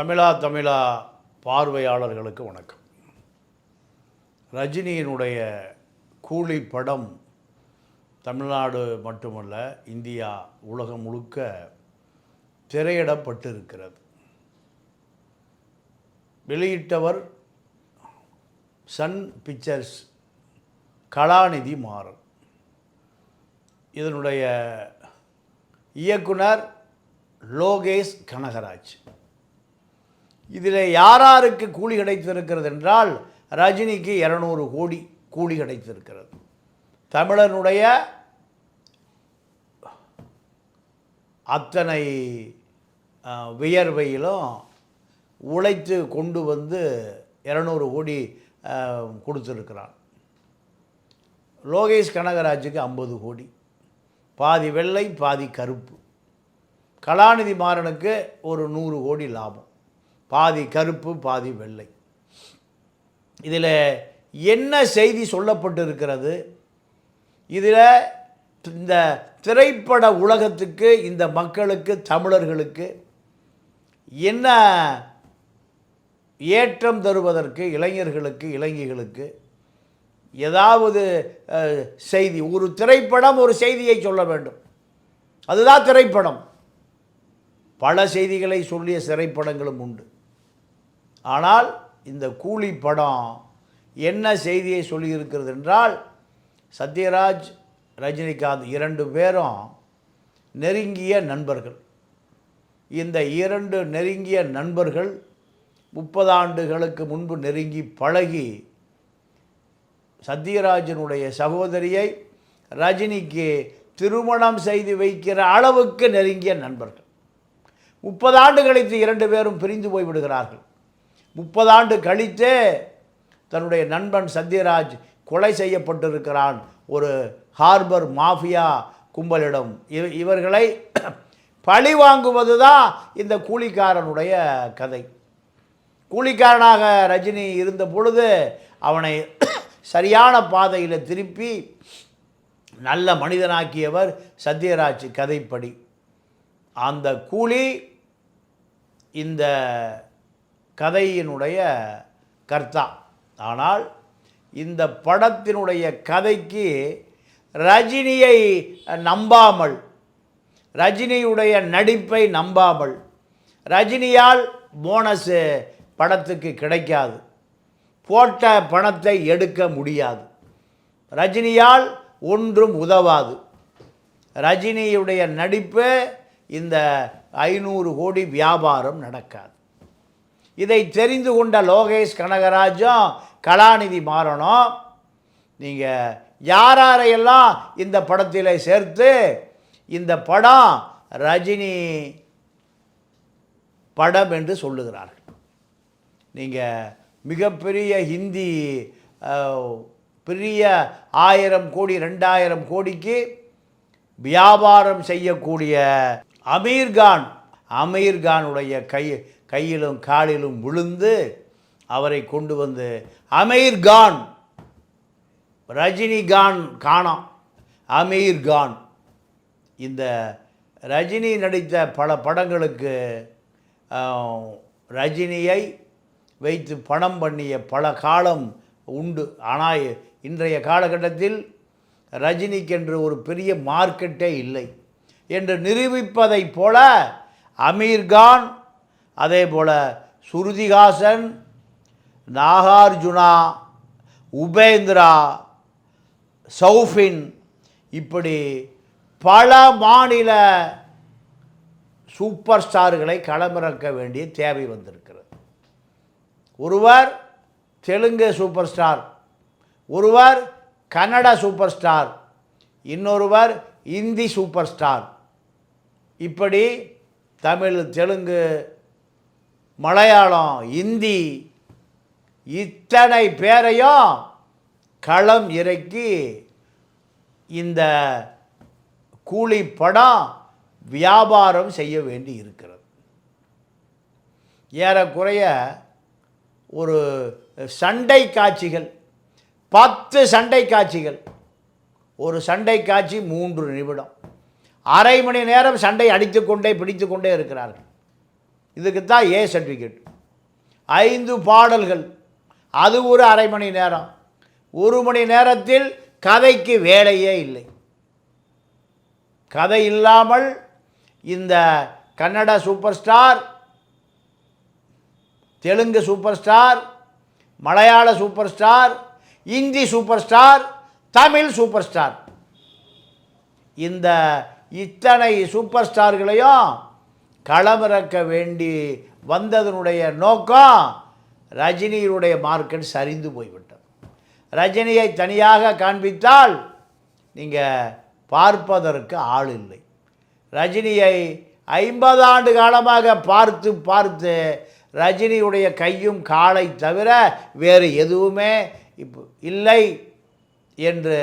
தமிழா தமிழா பார்வையாளர்களுக்கு வணக்கம். ரஜினியினுடைய கூலி படம் தமிழ்நாடு மட்டுமல்ல இந்தியா உலகம் முழுக்க திரையிடப்பட்டிருக்கிறது. வெளியிட்டவர் சன் பிக்சர்ஸ் கலாநிதி மாறன். இதனுடைய இயக்குனர் லோகேஷ் கனகராஜ். இதில் யாராருக்கு கூலி கிடைத்திருக்கிறது என்றால் ரஜினிக்கு இரநூறு கோடி கூலி கிடைத்திருக்கிறது. தமிழனுடைய அத்தனை வியர்வையிலும் உழைத்து கொண்டு வந்து இரநூறு கோடி கொடுத்துருக்கிறான். லோகேஷ் கனகராஜுக்கு ஐம்பது கோடி. பாதி வெள்ளை பாதி கருப்பு. கலாநிதி மாறனுக்கு ஒரு நூறு கோடி லாபம். பாதி கருப்பு பாதி வெள்ளை. இதில் என்ன செய்தி சொல்லப்பட்டிருக்கிறது? இதில் இந்த திரைப்பட உலகத்துக்கு இந்த மக்களுக்கு தமிழர்களுக்கு என்ன ஏற்றம் தருவதற்கு இளைஞர்களுக்கு இளைஞர்களுக்கு ஏதாவது செய்தி ஒரு திரைப்படம் ஒரு செய்தியை சொல்ல வேண்டும். அதுதான் திரைப்படம். பல செய்திகளை சொல்லிய திரைப்படங்களும் உண்டு. ஆனால் இந்த கூலி படம் என்ன செய்தியை சொல்லியிருக்கிறது என்றால் சத்யராஜ் ரஜினிகாந்த் இரண்டு பேரும் நெருங்கிய நண்பர்கள். இந்த இரண்டு நெருங்கிய நண்பர்கள் முப்பது ஆண்டுகளுக்கு முன்பு நெருங்கி பழகி சத்யராஜனுடைய சகோதரியை ரஜினிக்கு திருமணம் செய்து வைக்கிற அளவுக்கு நெருங்கிய நண்பர்கள். முப்பது ஆண்டு கழித்து இரண்டு பேரும் பிரிந்து போய் விடுகிறார்கள். முப்பது ஆண்டு கழித்தே தன்னுடைய நண்பன் சத்யராஜ் கொலை செய்யப்பட்டிருக்கிறான். ஒரு ஹார்பர் மாஃபியா கும்பலிடம். இவ- இவர்களை பழி வாங்குவது தான் இந்த கூலிக்காரனுடைய கதை. கூலிக்காரனாக ரஜினி இருந்த பொழுது அவனை சரியான பாதையில் திருப்பி நல்ல மனிதனாக்கியவர் சத்யராஜ் கதைப்படி. அந்த கூலி இந்த கதையினுடைய கர்த்தா. ஆனால் இந்த படத்தினுடைய கதைக்கு ரஜினியை நம்பாமல் ரஜினியுடைய நடிப்பை நம்பாமல் ரஜினியால் போனஸு படத்துக்கு கிடைக்காது. போட்ட பணத்தை எடுக்க முடியாது. ரஜினியால் ஒன்றும் உதவாது. ரஜினியுடைய நடிப்பு இந்த ஐநூறு கோடி வியாபாரம் நடக்காது. இதை தெரிந்து கொண்ட லோகேஷ் கனகராஜும் கலாநிதி மாறணும் நீங்கள் யார் யாரையெல்லாம் இந்த படத்தில் சேர்த்து இந்த படம் ரஜினி படம் என்று சொல்லுகிறார்கள். நீங்கள் மிகப்பெரிய ஹிந்தி பெரிய ஆயிரம் கோடி ரெண்டாயிரம் கோடிக்கு வியாபாரம் செய்யக்கூடிய அமீர்கான் அமீர்கானுடைய கை கையிலும் காலிலும் விழுந்து அவரை கொண்டு வந்து அமீர்கான் ரஜினிகான் அமீர் அமீர்கான் இந்த ரஜினி நடித்த பல படங்களுக்கு ரஜினியை வைத்து பணம் பண்ணிய பல காலம் உண்டு. ஆனால் இன்றைய காலகட்டத்தில் ரஜினிக்கென்று ஒரு பெரிய மார்க்கெட்டே இல்லை. என்று நிரூபிப்பதைப் போல அமீர்கான் அதே போல் சுருதிகாசன் நாகார்ஜுனா உபேந்திரா சௌஃபின் இப்படி பல மாநில சூப்பர் ஸ்டார்களை களமிறக்க வேண்டிய தேவை வந்திருக்கிறது. ஒருவர் தெலுங்கு சூப்பர் ஸ்டார் ஒருவர் கன்னட சூப்பர் ஸ்டார் இன்னொருவர் இந்தி சூப்பர் ஸ்டார். இப்படி தமிழ் தெலுங்கு மலையாளம் இந்தி இத்தனை பேரையும் களம் இறக்கி இந்த கூலி படம் வியாபாரம் செய்ய வேண்டி இருக்கிறது. ஏறக்குறைய ஒரு சண்டை காட்சிகள் பத்து சண்டை காட்சிகள் ஒரு சண்டை காட்சி மூன்று நிமிடம். அரை மணி நேரம் சண்டை அடித்துக்கொண்டே பிடித்துக்கொண்டே இருக்கிறார்கள். இதுக்கு தான் ஏ சர்டிஃபிகேட் ஐந்து பாடல்கள். அது ஒரு அரை மணி நேரம். ஒரு மணி நேரத்தில் கதைக்கு வேலையே இல்லை. கதை இல்லாமல் இந்த Kannada super star Telugu super star Malayala super star Hindi super star Tamil super star இந்த இத்தனை சூப்பர் ஸ்டார்களையும் களமிறக்க வேண்டி வந்ததனுடைய நோக்கம் ரஜினியினுடைய மார்க்கெட் சரிந்து போய்விட்டது. ரஜினியை தனியாக காண்பித்தால் நீங்கள் பார்ப்பதற்கு ஆள் இல்லை. ரஜினியை ஐம்பது ஆண்டு காலமாக பார்த்து பார்த்து ரஜினியுடைய கையும் காலை தவிர வேறு எதுவுமே இப்போ இல்லை என்று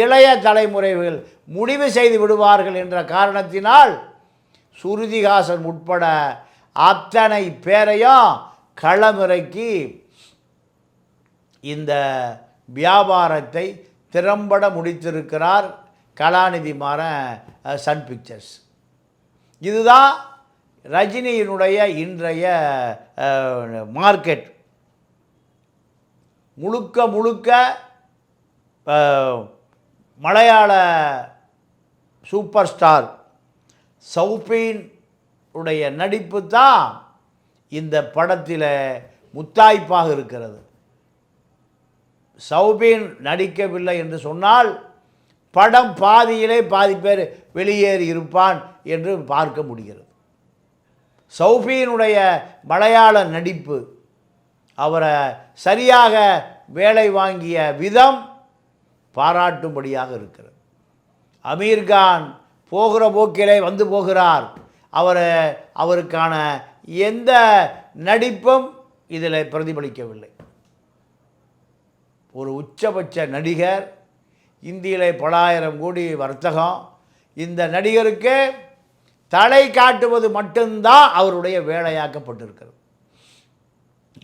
இளைய தலைமுறைகள் முடிவு செய்து விடுவார்கள் என்ற காரணத்தினால் சுருதிகாசன் உட்பட அத்தனை பேரையும் களமிறக்கி இந்த வியாபாரத்தை திறம்பட முடித்திருக்கிறார் கலாநிதி மாறன் சன் பிக்சர்ஸ் இதுதான் ரஜினியினுடைய இன்றைய மார்க்கெட் முழுக்க முழுக்க மலையாள சூப்பர் ஸ்டார் சௌபீன் உடைய நடிப்பு தான் இந்த படத்தில் முத்தாய்ப்பாக இருக்கிறது. சௌபீன் நடிக்கவில்லை என்று சொன்னால் படம் பாதியிலே பாதி பேர் வெளியேறி இருப்பான் என்று பார்க்க முடிகிறது. சௌபீனுடைய மலையாள நடிப்பு அவரை சரியாக வேலை வாங்கிய விதம் பாராட்டும்படியாக இருக்கிறது. அமீர்கான் போகிற போக்கிலே வந்து போகிறார். அவர் அவருக்கான எந்த நடிப்பும் இதில் பிரதிபலிக்கவில்லை. ஒரு உச்சபட்ச நடிகர் இந்தியிலே பலாயிரம் கோடி வர்த்தகம் இந்த நடிகருக்கு தலை காட்டுவது மட்டும்தான் அவருடைய வேலையாக்கப்பட்டிருக்கிறது.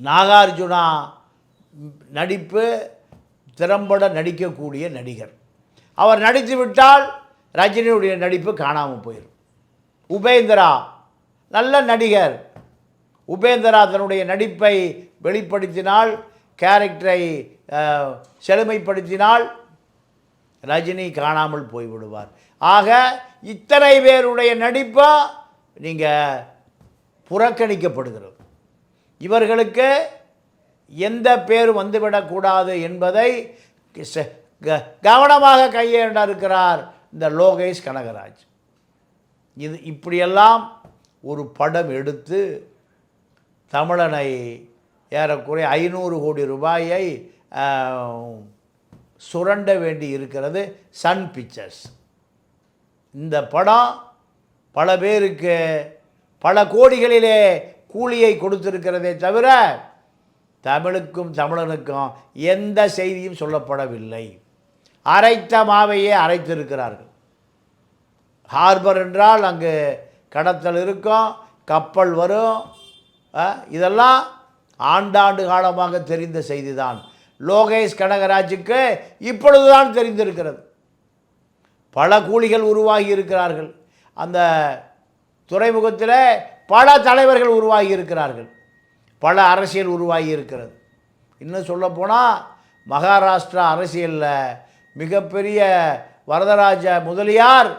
நாகார்ஜுனா நடிப்பு திறம்பட நடிக்கக்கூடிய நடிகர். அவர் நடித்து விட்டால் ரஜினியுடைய நடிப்பு காணாமல் போயிடும் உபேந்திரா நல்ல நடிகர். உபேந்திரா தன்னுடைய நடிப்பை வெளிப்படுத்தினால் கேரக்டரை செழுமைப்படுத்தினால் ரஜினி காணாமல் போய்விடுவார். ஆக இத்தனை பேருடைய நடிப்பை நீங்கள் புறக்கணிக்கப்படுகிறது. இவர்களுக்கு எந்த பேர் வந்துவிடக்கூடாது என்பதை க- கவனமாக கையேண்ட இருக்கிறார் இந்த லோகேஷ் கனகராஜ். இது இப்படியெல்லாம் ஒரு படம் எடுத்து தமிழனை ஏறக்குறைய ஐநூறு கோடி ரூபாயை சுரண்ட வேண்டி இருக்கிறது சன் பிக்சர்ஸ். இந்த படம் பல பேருக்கு பல கோடிகளிலே கூலியை கொடுத்திருக்கிறதே தவிர தமிழுக்கும் தமிழனுக்கும் எந்த செய்தியும் சொல்லப்படவில்லை. அரைத்த மாவையே அரைத்திருக்கிறார்கள். ஹார்பர் என்றால் அங்கு கடத்தல் இருக்கும் கப்பல் வரும். இதெல்லாம் ஆண்டாண்டு காலமாக தெரிந்த செய்திதான். லோகேஷ் கனகராஜுக்கு இப்பொழுதுதான் தெரிந்திருக்கிறது. பல கூலிகள் உருவாகி இருக்கிறார்கள். அந்த துறைமுகத்தில் பல தலைவர்கள் உருவாகி இருக்கிறார்கள். பல அரசியல் உருவாகி இருக்கிறது. இன்னும் சொல்லப்போனால் மகாராஷ்டிரா அரசியலில் மிகப்பெரிய வரதராஜ முதலியார்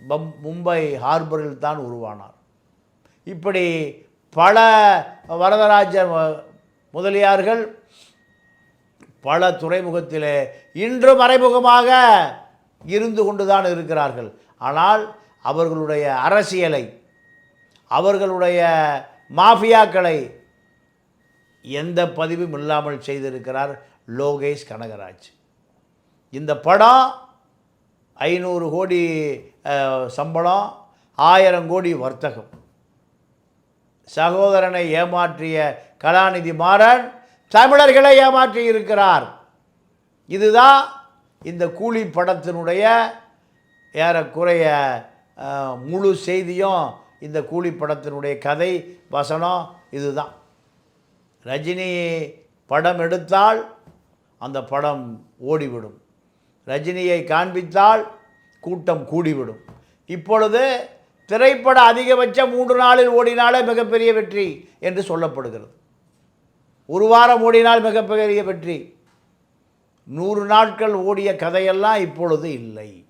பம் மும்பை ஹார்பரில் தான் உருவானார். இப்படி பல வரதராஜ முதலியார்கள் பல துறைமுகத்திலே இன்று மறைமுகமாக இருந்து கொண்டுதான் இருக்கிறார்கள். ஆனால் அவர்களுடைய அரசியலை அவர்களுடைய மாஃபியாக்களை எந்த பதிவும் இல்லாமல் செய்திருக்கிறார் லோகேஷ் கனகராஜ். இந்த படம் ஐநூறு கோடி சம்பளம் ஆயிரம் கோடி வர்த்தகம். சகோதரனை ஏமாற்றிய கலாநிதி மாறன் தமிழர்களை ஏமாற்றி இருக்கிறார். இதுதான் இந்த கூலி படத்தினுடைய ஏறக்குறைய முழு செய்தியும் இந்த கூலி படத்தினுடைய கதை வசனம் இதுதான். ரஜினி படம் எடுத்தால் அந்த படம் ஓடிவிடும். ரஜினியை காண்பித்தால் கூட்டம் கூடிவிடும். இப்பொழுது திரைப்பட அதிகபட்சம் மூன்று நாளில் ஓடினாலே மிகப்பெரிய வெற்றி என்று சொல்லப்படுகிறது. ஒரு வாரம் ஓடினால் மிகப்பெரிய வெற்றி. நூறு நாட்கள் ஓடிய கதையெல்லாம் இப்பொழுது இல்லை.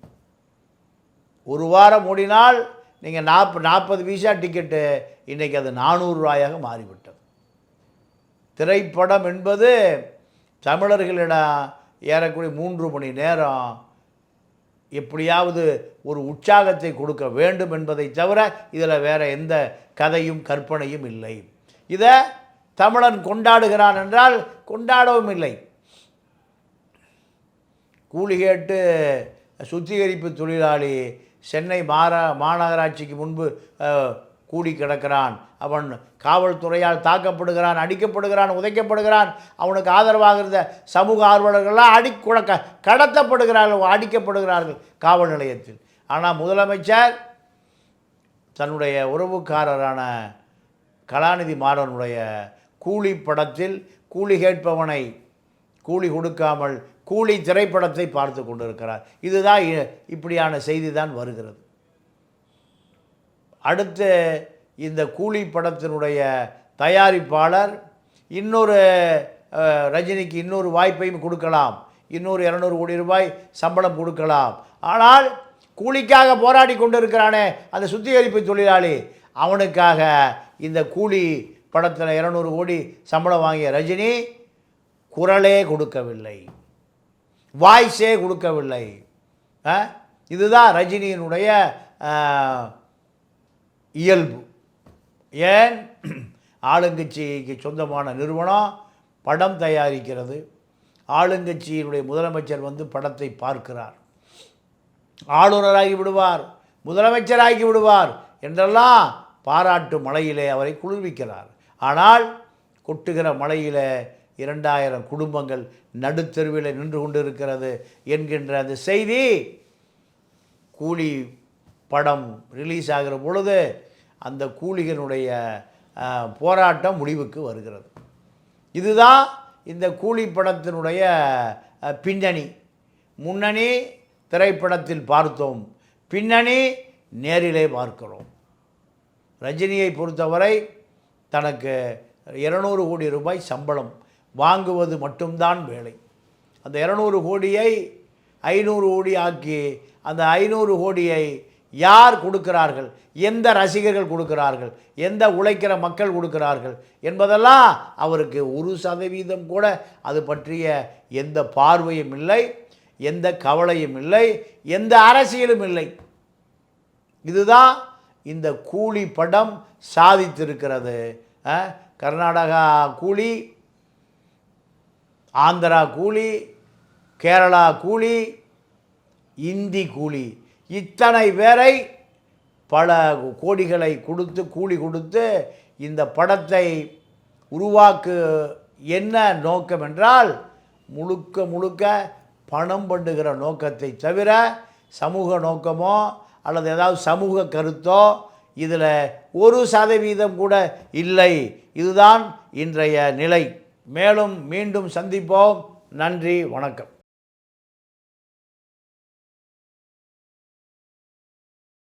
ஒரு வாரம் ஓடினால் நீங்கள் நாற்ப நாற்பது பைசா டிக்கெட்டு இன்றைக்கி அது நானூறுரூவாயாக மாறிவிட்டது. திரைப்படம் என்பது தமிழர்களிடம் ஏறக்குறைய மூன்று மணி நேரம் எப்படியாவது ஒரு உற்சாகத்தை கொடுக்க வேண்டும் என்பதை தவிர இதில் வேறு எந்த கதையும் கற்பனையும் இல்லை. இதை தமிழன் கொண்டாடுகிறான் என்றால் கொண்டாடவும் இல்லை. கூலி கேட்டு சுத்திகரிப்பு தொழிலாளி சென்னை மாற மாநகராட்சிக்கு முன்பு கூடி கிடக்கிறான். அவன் காவல்துறையால் தாக்கப்படுகிறான் அடிக்கப்படுகிறான் உதைக்கப்படுகிறான். அவனுக்கு ஆதரவாக இருந்த சமூக ஆர்வலர்கள்லாம் அடி குழக்க கடத்தப்படுகிறார்கள் அடிக்கப்படுகிறார்கள் காவல் நிலையத்தில். ஆனால் முதலமைச்சர் தன்னுடைய உறவுக்காரரான கலாநிதி மாறனுடைய கூலி படத்தில் கூலி கேட்பவனை கூலி கொடுக்காமல் கூலி திரைப்படத்தை பார்த்து கொண்டிருக்கிறார். இதுதான் இ- இப்படியான செய்தி தான் வருகிறது. அடுத்து இந்த கூலி படத்தினுடைய தயாரிப்பாளர் இன்னொரு ரஜினிக்கு இன்னொரு வாய்ப்பையும் கொடுக்கலாம். இன்னொரு இரநூறு கோடி ரூபாய் சம்பளம் கொடுக்கலாம். ஆனால் கூலிக்காக போராடி கொண்டிருக்கிறானே அந்த சுத்திகரிப்பு தொழிலாளி. அவனுக்காக இந்த கூலி படத்தில் இரநூறு கோடி சம்பளம் வாங்கிய ரஜினி குரலே கொடுக்கவில்லை. வாய்ஸே கொடுக்கவில்லை. இதுதான் ரஜினியினுடைய இயல்பு. ஏன்? ஆளுங்கட்சிக்கு சொந்தமான நிறுவனம் படம் தயாரிக்கிறது. ஆளுங்கட்சியினுடைய முதலமைச்சர் வந்து படத்தை பார்க்கிறார். ஆளுநராகி விடுவார் முதலமைச்சராகி விடுவார் என்றெல்லாம் பாராட்டு மழையிலே அவரை குளிர்விக்கிறார். ஆனால் கொட்டுகிற மலையில் இரண்டாயிரம் குடும்பங்கள் நடுத்தெருவில் நின்று கொண்டிருக்கிறது என்கின்ற அந்த செய்தி கூலி படம் ரிலீஸ் ஆகிற பொழுது அந்த கூலிகளுடைய போராட்டம் முடிவுக்கு வருகிறது. இதுதான் இந்த கூலி படத்தினுடைய பின்னணி. முன்னணி திரைப்படத்தில் பார்த்தோம். பின்னணி நேரிலே பார்க்கிறோம். ரஜினியை பொறுத்தவரை தனக்கு இருநூறு கோடி ரூபாய் சம்பளம் வாங்குவது மட்டும்தான் வேலை. அந்த இரநூறு கோடியை ஐநூறு கோடி ஆக்கி அந்த ஐநூறு கோடியை யார் கொடுக்கிறார்கள்? எந்த ரசிகர்கள் கொடுக்கிறார்கள்? எந்த உழைக்கிற மக்கள் கொடுக்கிறார்கள்? என்பதெல்லாம் அவருக்கு ஒரு சதவீதம் கூட அது பற்றிய எந்த பார்வையும் இல்லை எந்த கவலையும் இல்லை எந்த அரசியலும் இல்லை. இதுதான் இந்த கூலி படம் சாதித்திருக்கிறது. கர்நாடகா கூலி ஆந்திரா கூலி கேரளா கூலி இந்தி கூலி. இத்தனை பேரை பல கோடிகளை கொடுத்து கூலி கொடுத்து இந்த படத்தை உருவாக்கு என்ன நோக்கம் என்றால் முழுக்க முழுக்க பணம் பண்ணுகிற நோக்கத்தை தவிர சமூக நோக்கமோ அல்லது ஏதாவது சமூக கருத்தோ இதில் ஒரு சதவீதம் கூட இல்லை. இதுதான் இன்றைய நிலை. மேலும் மீண்டும் சந்திப்போம். நன்றி வணக்கம்.